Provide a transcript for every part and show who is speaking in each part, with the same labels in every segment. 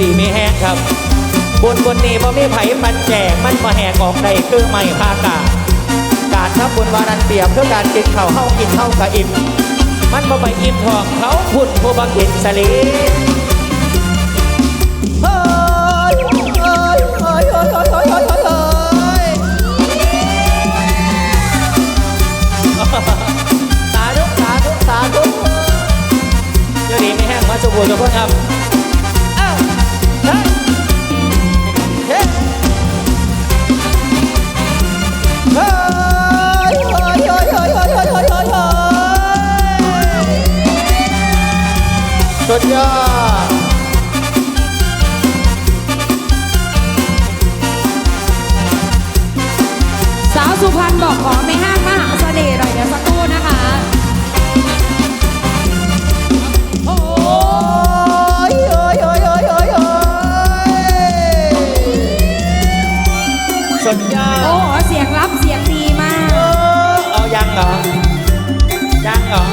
Speaker 1: ดีไม่แห้งครับ บนบนนี้บ่มีไผ่มันแจกมันมาแหงออกใด้คือไม่ภากาการทับบนวารันเปียบเพื่อการกินข้าวเฮากินเฮากะอิ่มมันมาไปอิ่มทองเขาพุ่นผู้บังเห็นสลีสาธุสาธุสาธุอยู่ดีไม่แห้งมาสมบูรณ์ทุกคนครับ สุดยอด
Speaker 2: สาวสุพรรณบอกขอไม่ห้างมหาเสน่ห์หน่อยเดี๋ยวสักครู่นะคะโอ้
Speaker 1: โอ้ยเฮ้ยเฮ้ยเฮ้ยเฮ้ยเฮ้ยสุดยอ
Speaker 2: โอ้เสียงรับเสียงดีมาก
Speaker 1: เออเอายังเหรอยังเหรอ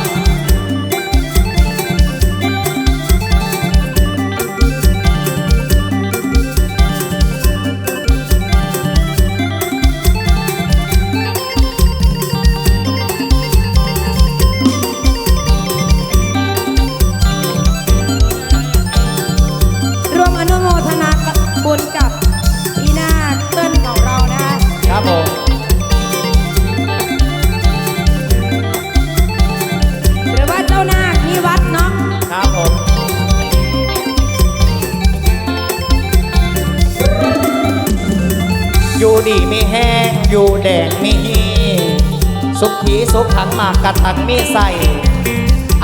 Speaker 2: อ
Speaker 1: ยู่ดีมีแห้งอยู่แดงมีฮีสุขีสุขขังมากกระตังมีใส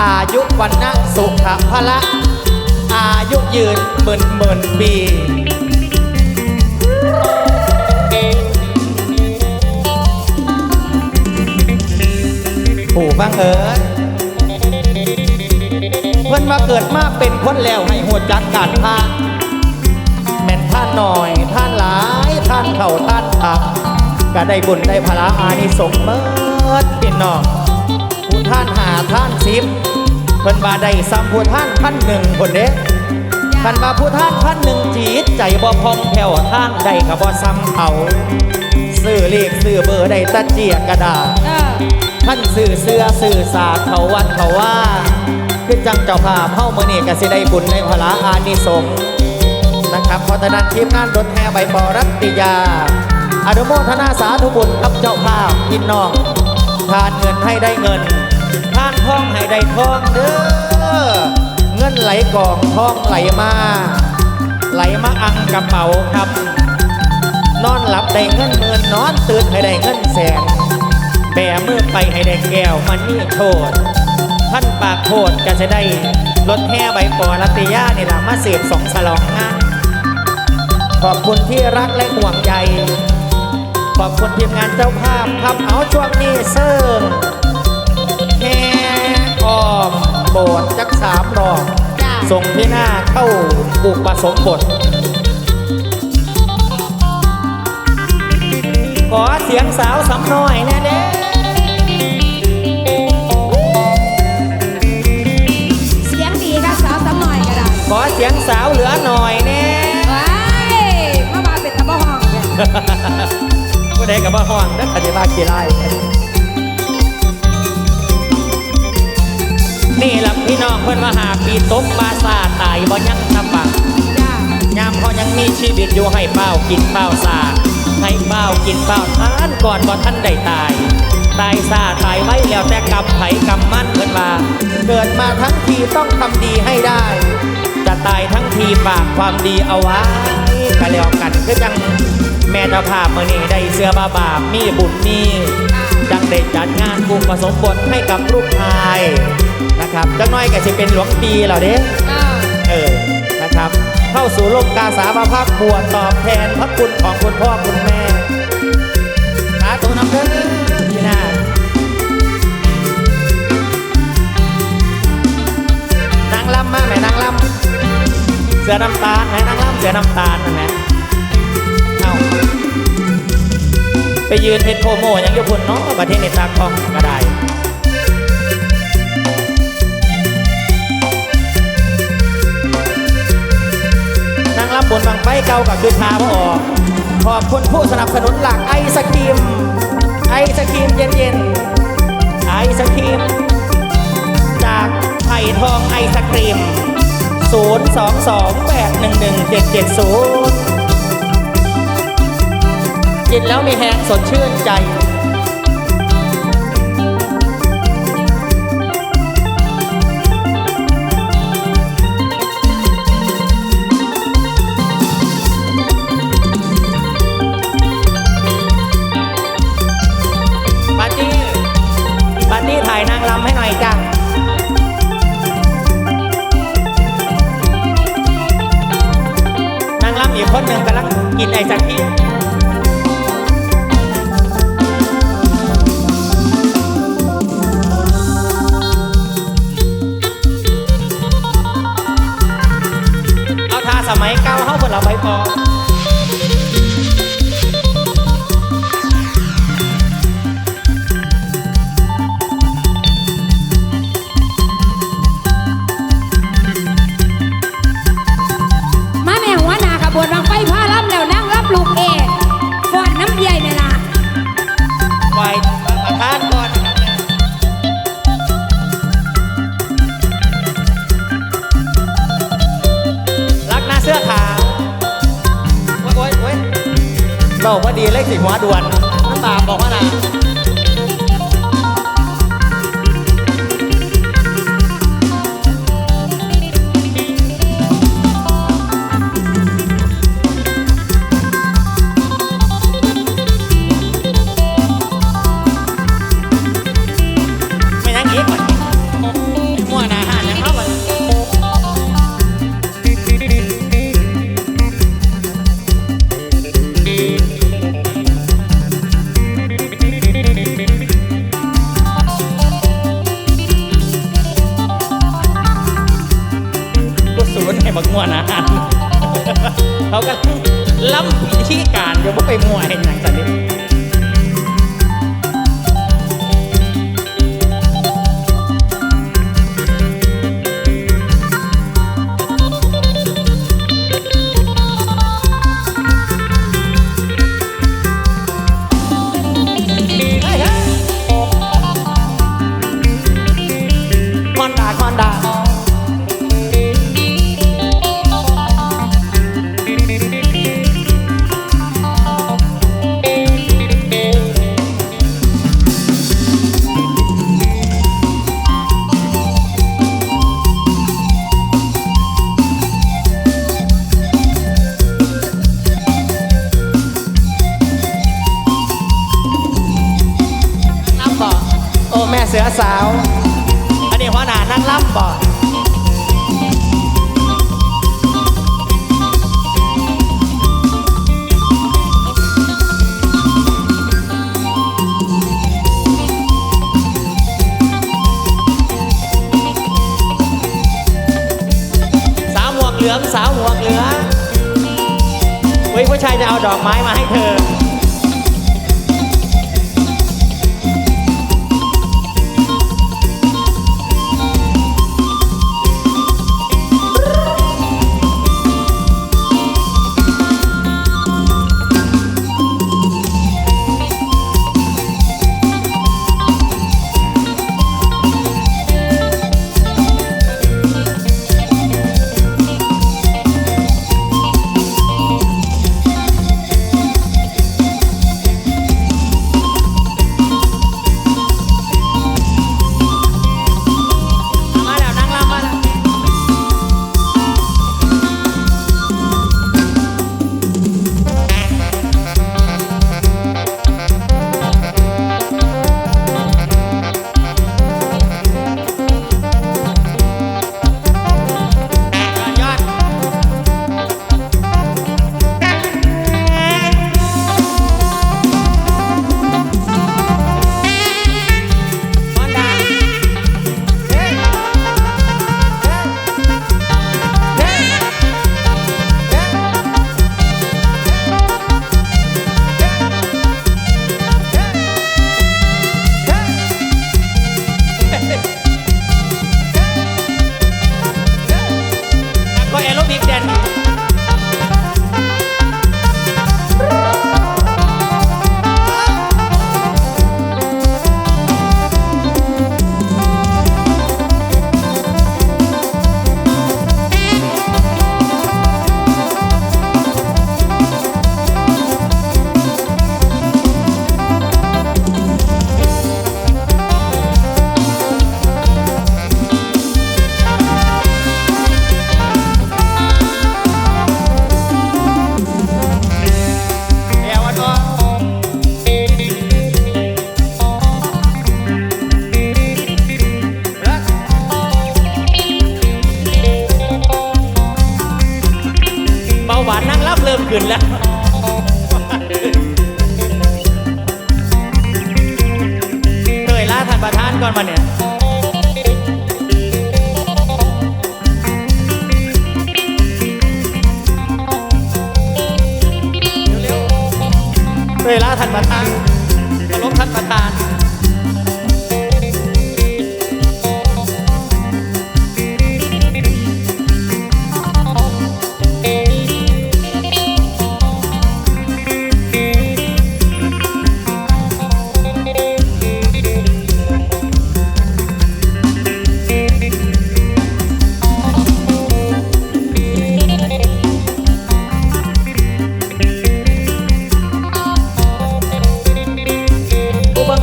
Speaker 1: อายุวันนะสุขภละ อายุยืนหมื่นหมื่นปีผู้บังเอิญเพิ่อนมาเกิดมาเป็นคนแล้วให้หัวจักการพาแม่นท่านหน่อยท่านหลาย ท่านเข่าท่านอักก็ได้บุญได้พละอานิสงส์เมิดพี่น้องผู้ท่านหาท่านสิบเพิ่นว่าได้ซ้ำผู้ท่านพันหนึ่งคนเด้คันมาผู้ท่านพันหนึ่งจีตใจบ่พองแผ่วทางใดก็บ่ซ้ำเขาซื้อเลขซื้อเบอร์ได้แตะเจียกระดาษ
Speaker 2: เออ
Speaker 1: ท่านสื่อเสื้อสื่อสาดเขาวัดเขาว่าคือจังเจ้าภาพเข้ามือนี่ก็สิได้บุญในพละอานิสงส์ นะครับเพราะฉะนั้นทีมงานรถแห่ใบปอรัตติยาอนุโมทนาสาธุบุญกับเจ้าภาพพี่น้องทานเงินให้ได้เงินทานทองให้ได้ทองเด้อเงินไหลกองทองไหลมา ไหลมาอังกระเป๋าครับ นอนหลับได้เงินหมื่นนอนตื่นให้ได้เงินแสนแบมือไปให้ได้แก้วมันนี่โทษท่านปากโทษก็จะได้รถแห่ใบปอรัตยานี่ละมาเสียบสองสลองงาน ขอบคุณที่รักและห่วงใย ขอบคุณทีมงานเจ้าภาพครับเอาช่วงนี้เซิร์แห่อ้อมโบสถ์จักสามรอบ
Speaker 2: จ้า
Speaker 1: ส่งพี่หน้าเข้าอุปสมบท ขอเสียงสาวสำน้อยแน่เด้
Speaker 2: เสียงดีค่ะสาวสำหน่อยก็ได้
Speaker 1: ขอเสียงสาวเหลือหน่อยแน่ ผู้ใดกับว่าห้องนักปฏิบัติกี่ไร่นี่ล่ะพี่น้องเพิ่นมาหาปีตกปลาซาตายบ่ยังทำบัง
Speaker 2: จ้ายา
Speaker 1: มเขายังมีชีวิตอยู่ให้เป้ากินเป้าซาให้เป้ากินเป้าทานก่อนบ่ท่านได้ตาย ตายซาตายไว้แล้วแต่กรรมไผกรรมมั่นเพิ่นว่าเกิดมาทั้งทีต้องทำดีให้ได้ จะตายทั้งทีฝากความดีเอาไว้ก็แล้วกันคือจัง แม่เจ้าภาพมื้อนี้ได้เสื้อบาบาปมีบุญมีจังได้จัดงานบุญผสมบทให้กับลูกชายนะครับจังน้อยก็สิเป็นหลวงปีแล้วเด้
Speaker 2: เออ
Speaker 1: เออนะครับเข้าสู่โลกกาสาบาภาคบวชตอบแทนพระคุณของคุณพ่อคุณแม่สาธุน้ำเด้อพี่นาคนางลำมาไหมนางลำเสือน้ำตาลไหมนางลำเสือน้ำตาลนะแม่เอา ไปยืนเพชรโพโมยังยู่พุ่นเนาะประเทศในตาคองก็ได้เก่ากับคือพาพ่อออกขอบคุณผู้สนับสนุนหลักไอศครีม ไอศครีมเย็นๆ ไอศครีม จากไผ่ทองไอศครีม 022811770 กินแล้วมีแหงสดชื่นใจปาร์ตี้ปาร์ตี้ถ่ายนางรำให้หน่อยจ้ะนางรำอีกคนหนึ่งกำลังกินไอศครีม เสือสาว อันนี้หัวหน้านั่งล่ำบ่สาวหมวกเหลืองสาวหมวกเหลืองเฮ้ยผู้ชายจะเอาดอกไม้มาให้เธอ ขึ้นแล้ว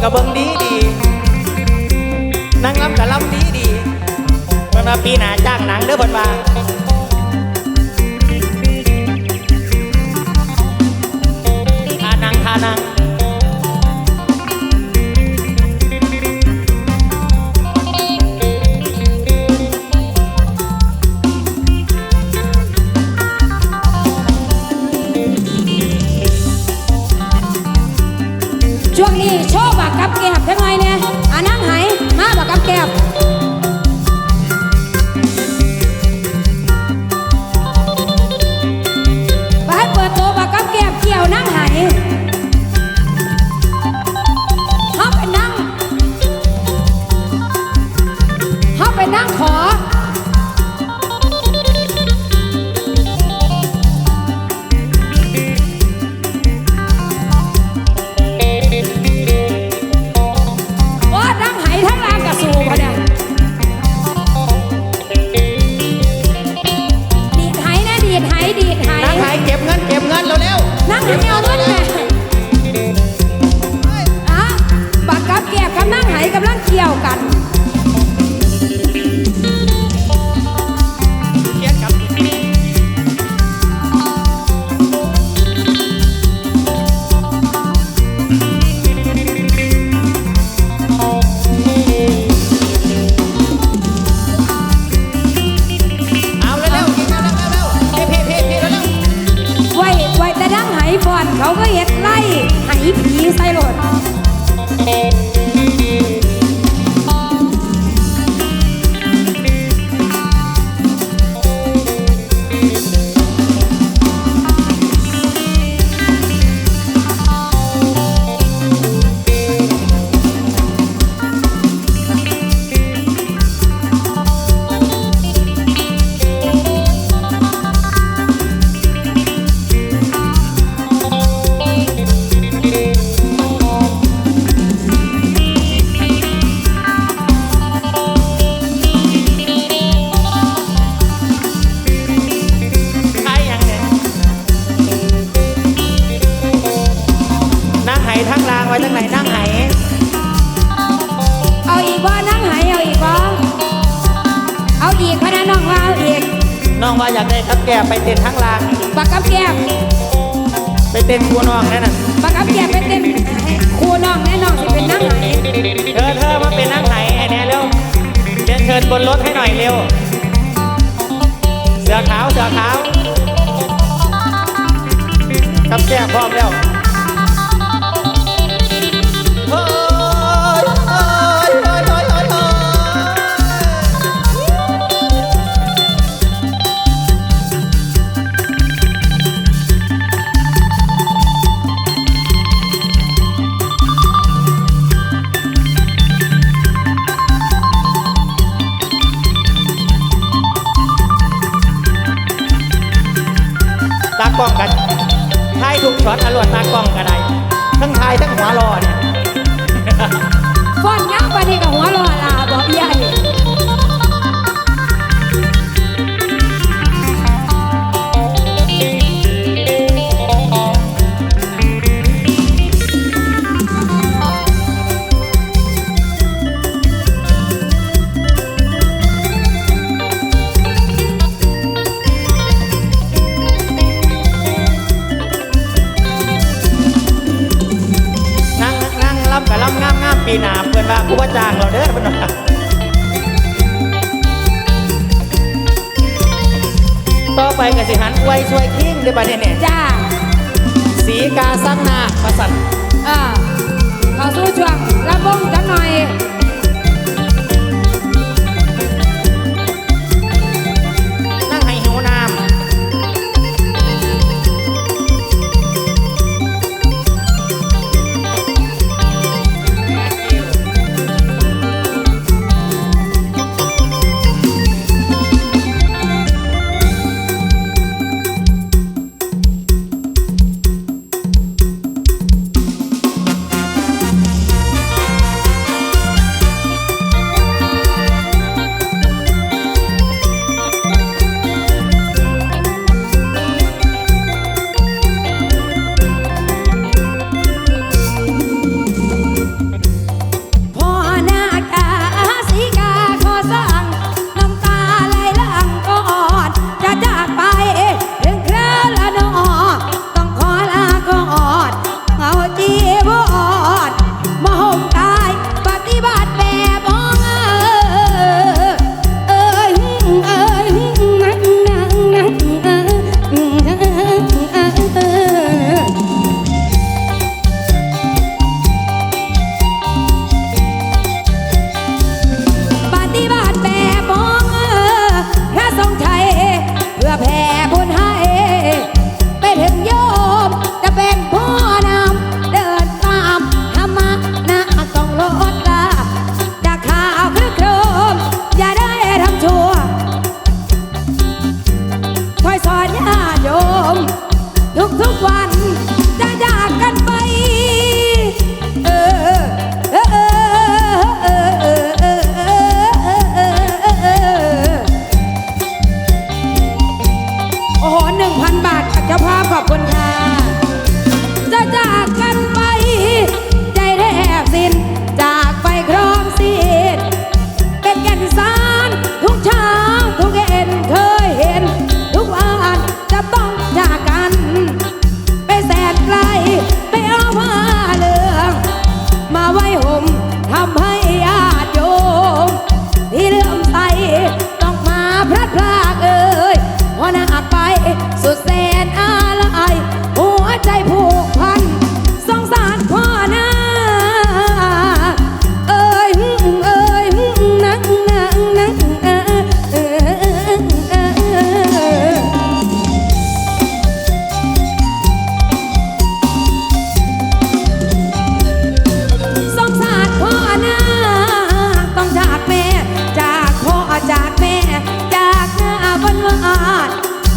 Speaker 1: ระเบิ้งดีดีนางลำกระลำดีดีมันมาปีหนาจ้างหนังเด้อบันว่า
Speaker 2: Señor. อยากได้กับแก่ไปเต้นทั้งลาง
Speaker 1: ปากกับ
Speaker 2: แก้ไปเต้น
Speaker 1: ครัวน
Speaker 2: องแน่นอ
Speaker 1: นปา
Speaker 2: กกับแก้
Speaker 1: ไปเต้นครูน้อง
Speaker 2: แน่นอนที่เป็นนั่งไหน
Speaker 1: เธอเธอมาเป็นนั่งไหนอ้แน่เร็วเรียนเชิญบนรถให้หน่อยเร็ว เสือขาวเสือขาวกับแก้พร้อมแล้ว ช็อตอรวดตากล้องก็ได้ทั้งทายทั้งหัวรอเนี่ย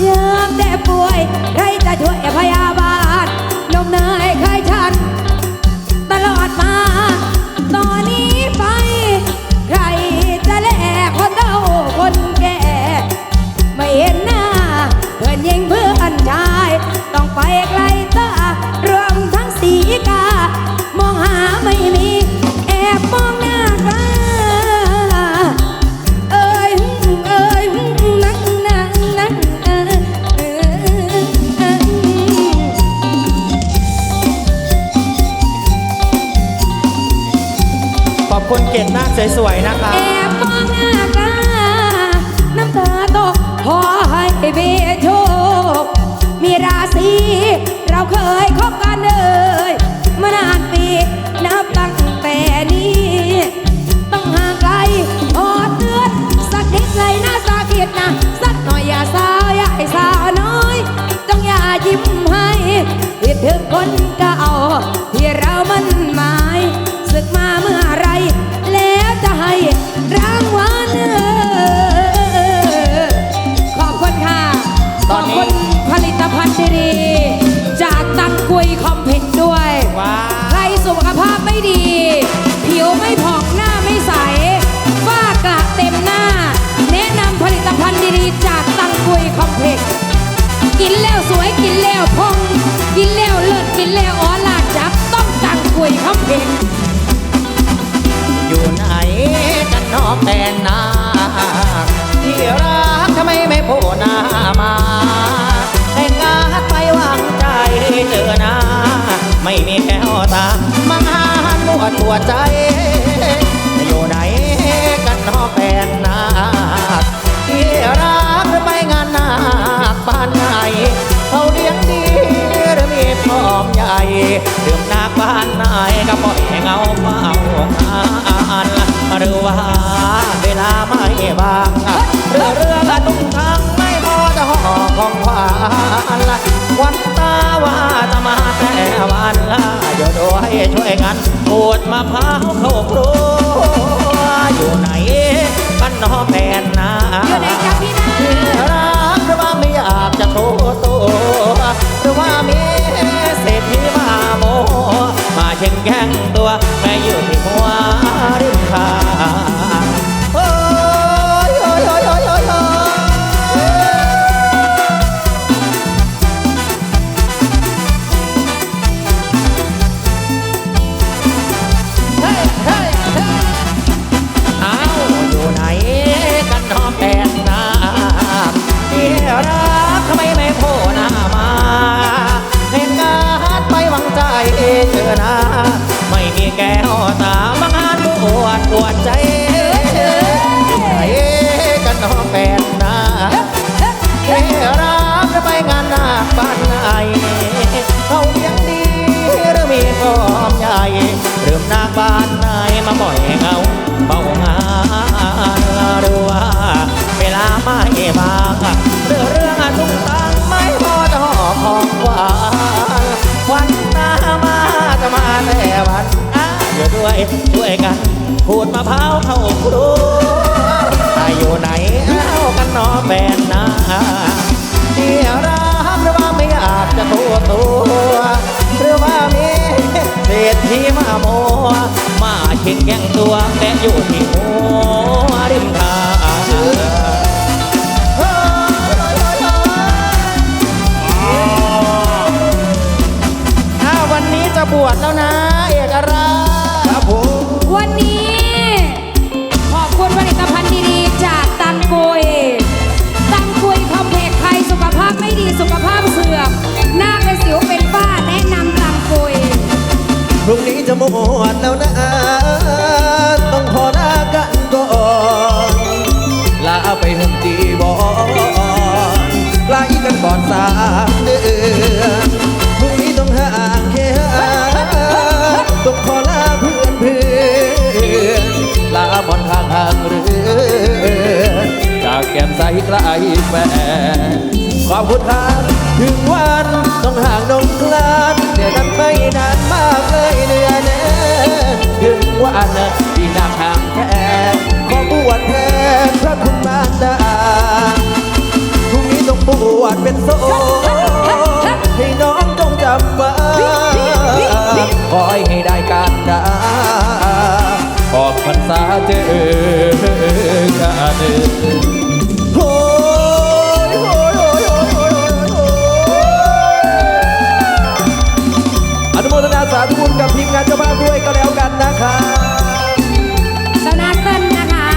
Speaker 2: ยา
Speaker 1: มแต่ป่วย ใคร
Speaker 2: จะช่วยพยาบาล งนาที่รักทำไมไม่โผล่หน้ามาแต่งงานไปวางใจเจอหนาไม่มีแก้วตามาหานวดหัวใจ อยู่ไหนกันนอแฟนนาที่รักทำไมงานหนาบ้านไหนเขาเลี้ยงดีหรือมีพร้อมใหญ่ดื่มนัก
Speaker 1: บ้านนายก็ป
Speaker 2: ล่อยเงาเมาอ่านหรือว่า บางเรือเรือละตุ้งทางไม่พอจะห่อของขวานละวันตา
Speaker 1: ว่าจะมาแต่วันละอยู่ด้วยช่วยกันปวดมะพร้าวเข้าครัวอยู่ไหนบ้านนอกแมนนา
Speaker 2: อยู่ไหนจ๊ะพี่นา
Speaker 1: รักหรือว่าไม่อยากจะโชว์ตัวหรือว่ามีเศรษฐีมาโมมาเชิงแข้งตัวแม่อยู่ที่หัว ช่วยกันขูดมะพร้าวเข้าครัวถ้าอยู่ไหนเอากันนอแฟนนาที่รักหรือว่าไม่อยากจะตัวตัวหรือว่ามีเศรษฐีมาโมมาชิงแย่งตัวแต่อยู่ที่หัวริมทางเฮ้ยเฮ้ยเฮ้ยเฮ้ยอ้าวันนี้จะบวชแล้วนะ เอกรา
Speaker 3: จะหมดแล้วนะต้องขอลากันก่อนลาไปหุ่นจีบอนลาอีกันก่อนสามเดือนพรุ่งนี้ต้องห่างแค่ต้องขอลาเพื่อนเพื่อนลาบอนทางห่างเรือจากแก้มใสไกลแฟนขอบคุณครับถึงวันต้องห่างนงคลานเดี๋ยวนั้นไม่นานากเลยเดือนถึงวันที่นางหางแฟนขอบวชแทนพระคุณมารดาพรุ่งนี้ต้องบวชเป็นโสให้น้องจงจำไว้คอยให้ได้การดาออกพรรษาเจอกัน นุโมทนาสาธุบุญกับทีมงานเจ้าภาพด้วยก็แล้วกันนะครับ
Speaker 2: สาวนาเต้นนะคะ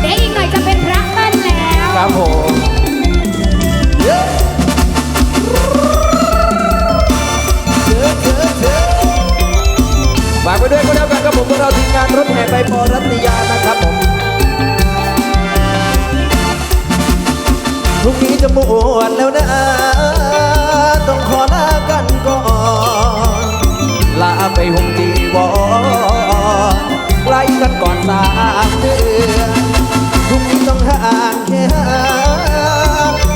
Speaker 2: เดี๋ยวอีกหน่อยจะเป็นพระเต้นแล้ว
Speaker 3: ครับผมเยอะเยอะเยอะเยอะฝากไปด้วยก็แล้วกันครับผมพวกเราทีมงานรถแห่ไปปอรัตยานะครับผมพรุ่งนี้จะบวชแล้วนะต้องขอลากันก่อนลา ไปห่มจีวรไกลกันก่อนสามเดือนพรุ่งนี้ต้องห่างแค่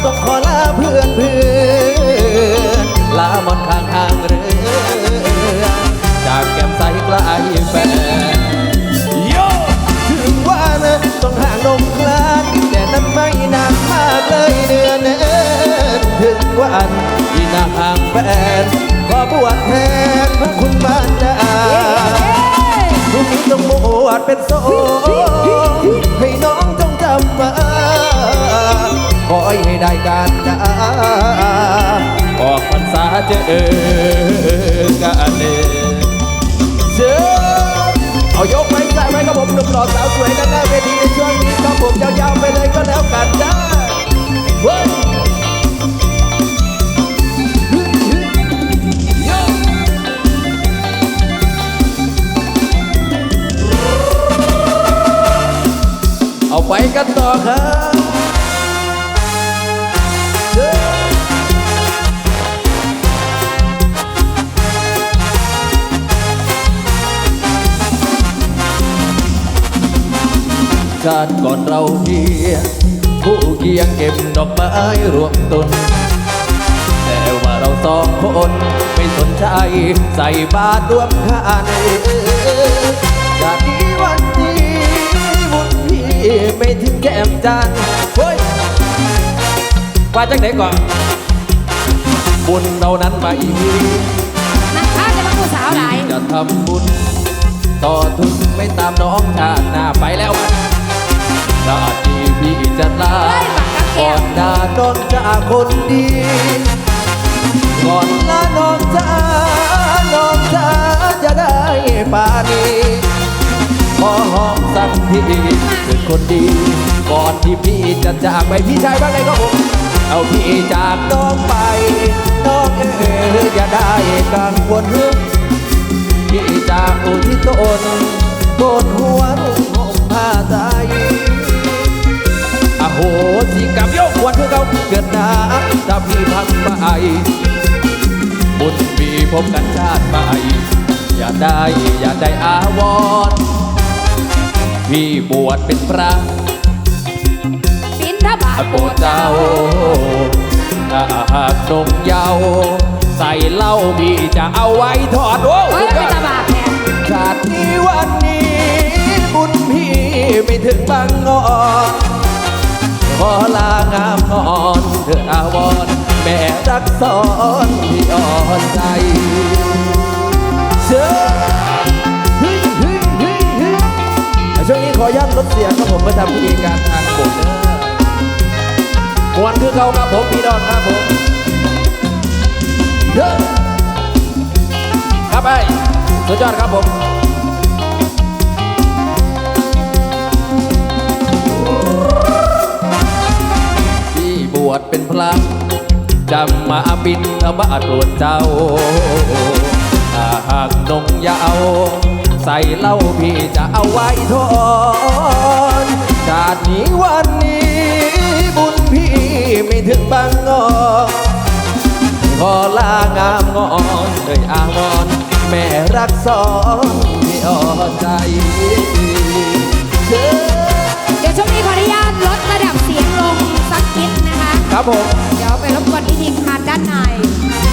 Speaker 3: ต้องขอลาเพื่อนเพื่อนลาหมอนข้างทางเรือจากแก้มใสกลายแฟนโยถึงว่านะต้องห่างนมคลานแต่นั้นไม่นานมากเลยเดือนเอิ้นถึงวันที่นางห่างแฟนขอบวชแทน พรรษาเจอกันเเจอเอายกไม้ใส่ไว้ครับผมหนุ่มหล่อสาวสวยกันหน้าเวทีในช่วงนี้ครับผมยาวๆไปเลยก็แล้วกันจ้าเฮ้ยโยเอาไปกันต่อครับ ชาติก่อนเราเพียงผู้เคียงเก็บดอกไม้รวมต้นแต่ว่าเราสองคนไม่สนใจใส่บาตรร่วมกันจากนี้วันนี้บุญพี่ไม่ถึงแก้มจันทร์เฮ้ยว่าจากไหนก่อนบุญเรานั้นมาอีก
Speaker 2: นักข้าจะมาผู้สาวไหน
Speaker 3: จะทำบุญ ต่อทุนไม่ตามน้องชาติหน้าไปแล้วมัน ชาตินี้พี่จะลา
Speaker 2: ก่
Speaker 3: อ
Speaker 2: วน
Speaker 3: ดาน้องจากคนดี ก่อนลาน้องจ้าน้องจ้าจะได้ปานีขอหอมสักทีเป็นคนดี ก่อนที่พี่จะจากไปพี่ชายว่าไงครับผมเอาพี่จากน้องไปน้องเอ๋ยอย่าได้กังวลพี่จากอุทิศตนโกนหัวรุ่งห่มผ้าใจ โหสิกับโยกวันคือเขาเกิดหนาถ้าพี่พักไปบุญมีพบกันชาติใหม่อย่าได้อย่าได้อาวรณ์พี่บวชเป็นพระ
Speaker 2: บินทบาท
Speaker 3: โปรดเจ้าถ้าหากนงเยาว์ใส่เหล้าพี่จะเอาไว้ทอดโอ้
Speaker 2: เฮ้ย
Speaker 3: สุดย
Speaker 2: เป็น
Speaker 3: อด
Speaker 2: ตาบาปแทน
Speaker 3: ชาตินี้วันนี้ บุญพี่ไม่ถึงบางงอน ขอลางามงอนเถิดอาวรแม่รักสอนที่อ่อนใจเชื่อฮ้ยเฮ้ยเฮ้ยเฮ้ยช่วงนี้ขออนุญาตลดเสียงครับผมเพื่อทำพิธีการทางโบสถ์เด้อมวนคือเขาครับผมพี่ดอนครับผมเด้อครับไอ้สุดยอดครับผม เป็นพระจำมาบินทบาทโปรดเจ้าถ้าหากนงยาเอาใส่เหล้าพี่จะเอาไว้ทอนชาตินี้วันนี้บุญพี่ไม่ถึงบางงอนขอลางามงอนเลยอาวรณ์แม่รักสอนที่อ่อนใจเดี๋
Speaker 2: ยวช่วงนี้ขออนุญาตลดระดับเสียงลง ครับผม เดี๋ยวไปรบกวนพิธีกา
Speaker 3: รด้านใน